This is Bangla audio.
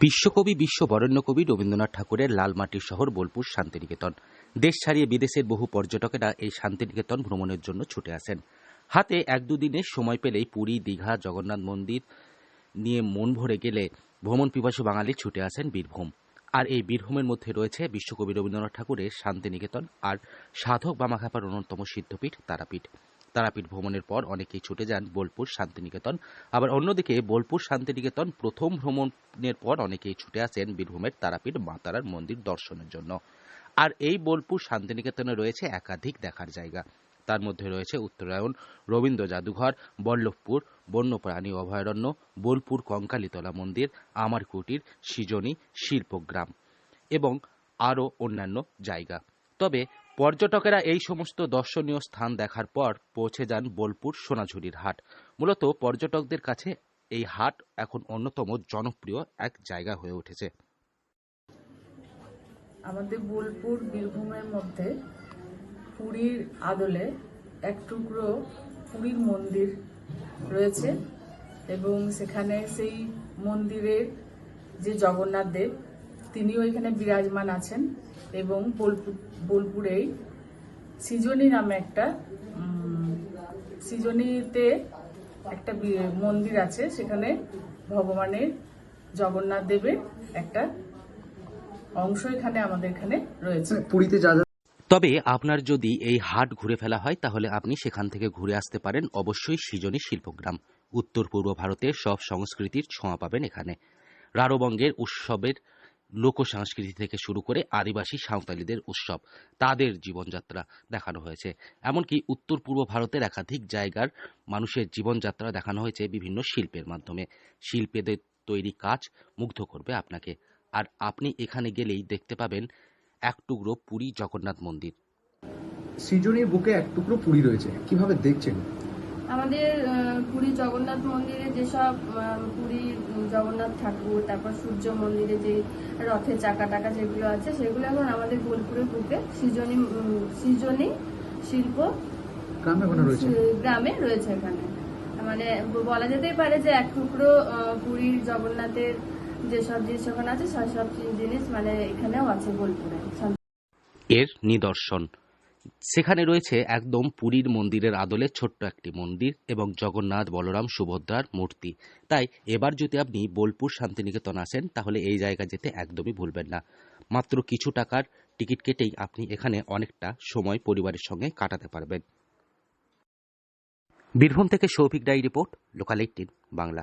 বিশ্বকবি বিশ্ব বিশ্ববরেণ্য কবি রবীন্দ্রনাথ ঠাকুরের লালমাটির শহর, বোলপুর শান্তিনিকেতন। দেশ ছাড়িয়ে বিদেশের বহু পর্যটকেরা এই শান্তিনিকেতন ভ্রমণের জন্য ছুটে আসেন। হাতে এক দুদিনের সময় পেলেই পুরী, দীঘা, জগন্নাথ মন্দির নিয়ে মন ভরে গেলে ভ্রমণ পিপাসু বাঙালি ছুটে আসেন বীরভূম। আর এই বীরভূমের মধ্যে রয়েছে বিশ্বকবি রবীন্দ্রনাথ ঠাকুরের শান্তিনিকেতন আর সাধক বামাখাপার অন্যতম সিদ্ধপীঠ তারাপীঠ। তারাপীঠ ভ্রমণের পর অনেকেই ছুটে যান বোলপুর শান্তিনিকেতন। আবার অন্যদিকে বোলপুর শান্তিনিকেতন প্রথম ভ্রমণের পর অনেকেই ছুটে আসেন বীরভূমের তারাপীঠ মা তারার মন্দির দর্শনের জন্য। আর এই বোলপুর শান্তিনিকেতনে রয়েছে একাধিক দেখার জায়গা। তার মধ্যে রয়েছে উত্তরায়ণ, রবীন্দ্র জাদুঘর, বল্লভপুর, বন্যপ্রাণী অভয়ারণ্য, বোলপুর কঙ্কালীতলা মন্দির আমার কুটির সৃজনী, শিল্পগ্রাম এবং আরও অন্যান্য জায়গা। তবে পর্যটকেরা এই সমস্ত দর্শনীয় স্থান দেখার পর পৌঁছে যান বোলপুর সোনাঝুরির হাট। মূলত পর্যটকদের কাছে এই হাট এখন অন্যতম জনপ্রিয় এক জায়গা হয়ে উঠেছে। আমাদের বোলপুর বীরভূমের মধ্যে পুরীর আদলে এক টুকরো পুরীর মন্দির রয়েছে এবং সেখানে সেই মন্দিরের যে জগন্নাথ দেব তিনিও এখানে বিরাজমান আছেন এবং বোলপুর বোলপুরেই সৃজনী নামে একটা সৃজনীতে একটা মন্দির আছে সেখানে ভগবানের জগন্নাথ দেবের একটা অংশ এখানে আমাদের এখানে রয়েছে। পুরীতে যা যা তবে আপনার যদি এই হাট ঘুরে ফেলা হয় তাহলে আপনি সেখান থেকে ঘুরে আসতে পারেন অবশ্যই সৃজনী শিল্পগ্রাম। উত্তর পূর্ব ভারতের সব সংস্কৃতির ছোঁয়া পাবেন এখানে। রারোবঙ্গের উৎসবের লোক সংস্কৃতি থেকে শুরু করে আদিবাসী সাঁওতালিদের উৎসব, তাদের জীবনযাত্রা দেখানো হয়েছে। এমনকি উত্তর পূর্ব ভারতের একাধিক জায়গার মানুষের জীবনযাত্রা দেখানো হয়েছে বিভিন্ন শিল্পের মাধ্যমে। শিল্পীদের তৈরি কাজ মুগ্ধ করবে আপনাকে। আর আপনি এখানে গেলেই দেখতে পাবেন এক টুকরো পুরী জগন্নাথ মন্দির। সৃজনীর বুকে এক টুকরো পুরী রয়েছে। কীভাবে দেখছেন? আমাদের পুরী জগন্নাথ মন্দিরে যেসব পুরী জগন্নাথ ঠাকুর তারপর সূর্য মন্দিরে যে রথের চাকা টাকা যেগুলো আছে সেগুলো এখন আমাদের বোলপুরের বুকে সৃজনী সৃজনী শিল্প গ্রামে রয়েছে? এখানে। মানে বলা যেতেই পারে যে এক টুকরো আহ, পুরীর জগন্নাথের যেসব জিনিস ওখানে আছে সেসব জিনিস মানে এখানেও আছে বোলপুরে। এর নিদর্শন। সেখানে রয়েছে একদম পুরীর মন্দিরের আদলে ছোট্ট একটি মন্দির এবং জগন্নাথ বলরাম সুভদ্রার মূর্তি। তাই এবার যদি আপনি বোলপুর শান্তিনিকেতন আসেন, তাহলে এই জায়গা যেতে একদমই ভুলবেন না। মাত্র কিছু টাকার টিকিট কেটেই আপনি এখানে অনেকটা সময় পরিবারের সঙ্গে কাটাতে পারবেন। বীরভূম থেকে Souvik Dai report, Local Eighteen Bangla.